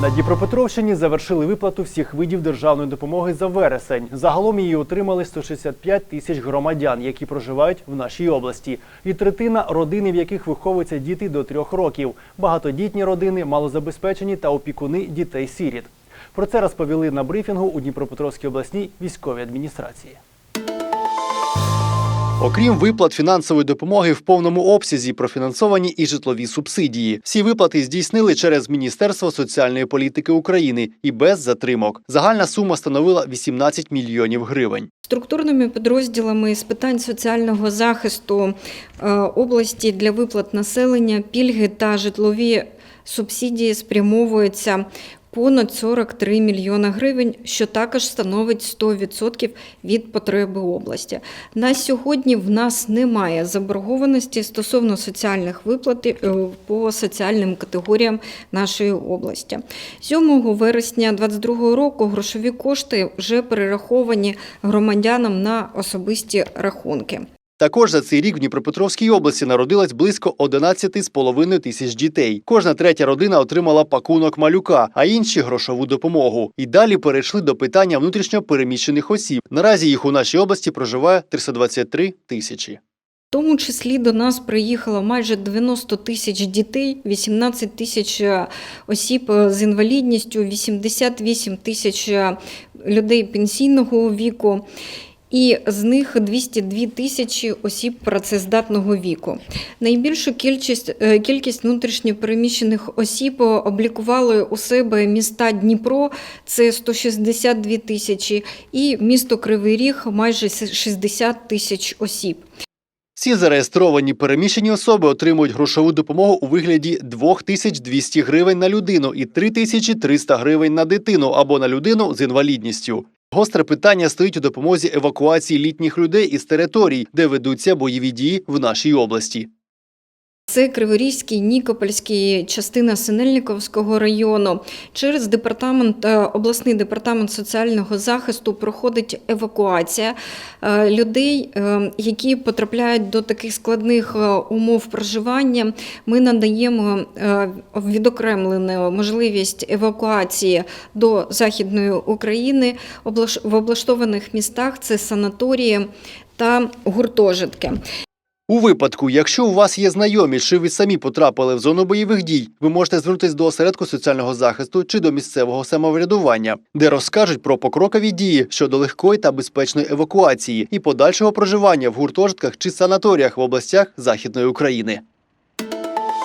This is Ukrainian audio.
На Дніпропетровщині завершили виплату всіх видів державної допомоги за вересень. Загалом її отримали 165 тисяч громадян, які проживають в нашій області. І третина родини, в яких виховуються діти до трьох років. Багатодітні родини, малозабезпечені та опікуни дітей-сиріт. Про це розповіли на брифінгу у Дніпропетровській обласній військовій адміністрації. Окрім виплат фінансової допомоги в повному обсязі профінансовані і житлові субсидії. Всі виплати здійснили через Міністерство соціальної політики України і без затримок. Загальна сума становила 18 мільйонів гривень. Структурними підрозділами з питань соціального захисту е, області для виплат населення пільги та житлові субсидії спрямовуються понад 43 мільйона гривень, що також становить 100% від потреби області. На сьогодні в нас немає заборгованості стосовно соціальних виплат е, по соціальним категоріям нашої області. 7 вересня 2022 року грошові кошти вже перераховані громадянам на особисті рахунки. Також за цей рік в Дніпропетровській області народилось близько 11,5 тисяч дітей. Кожна третя родина отримала пакунок малюка, а інші грошову допомогу. І далі перейшли до питання внутрішньо переміщених осіб. Наразі їх у нашій області проживає 323 тисячі. В тому числі до нас приїхало майже 90 тисяч дітей, 18 тисяч е, осіб е, з інвалідністю, 88 тисяч е, людей пенсійного віку. І з них 202 тисячі осіб працездатного віку. Найбільшу кількість, е, кількість внутрішньопереміщених осіб облікували у себе міста Дніпро, це 162 тисячі, і місто Кривий Ріг майже 60 тисяч осіб. Всі зареєстровані переміщені особи отримують грошову допомогу у вигляді 2200 гривень на людину і 3300 гривень на дитину або на людину з інвалідністю. Гостре питання стоїть у допомозі евакуації літніх людей із територій, де ведуться бойові дії в нашій області. Це Криворізький, Нікопольський, частина Синельниковського району. Через департамент, е, обласний департамент соціального захисту проходить евакуація е, людей, е, які потрапляють до таких складних умов проживання. Ми надаємо відокремлену можливість евакуації до Західної України в облаштованих містах. Це санаторії та гуртожитки. У випадку, якщо у вас є знайомі, чи ви самі потрапили в зону бойових дій, ви можете звернутися до осередку соціального захисту чи до місцевого самоврядування, де розкажуть про покрокові дії щодо легкої та безпечної евакуації і подальшого проживання в гуртожитках чи санаторіях в областях Західної України.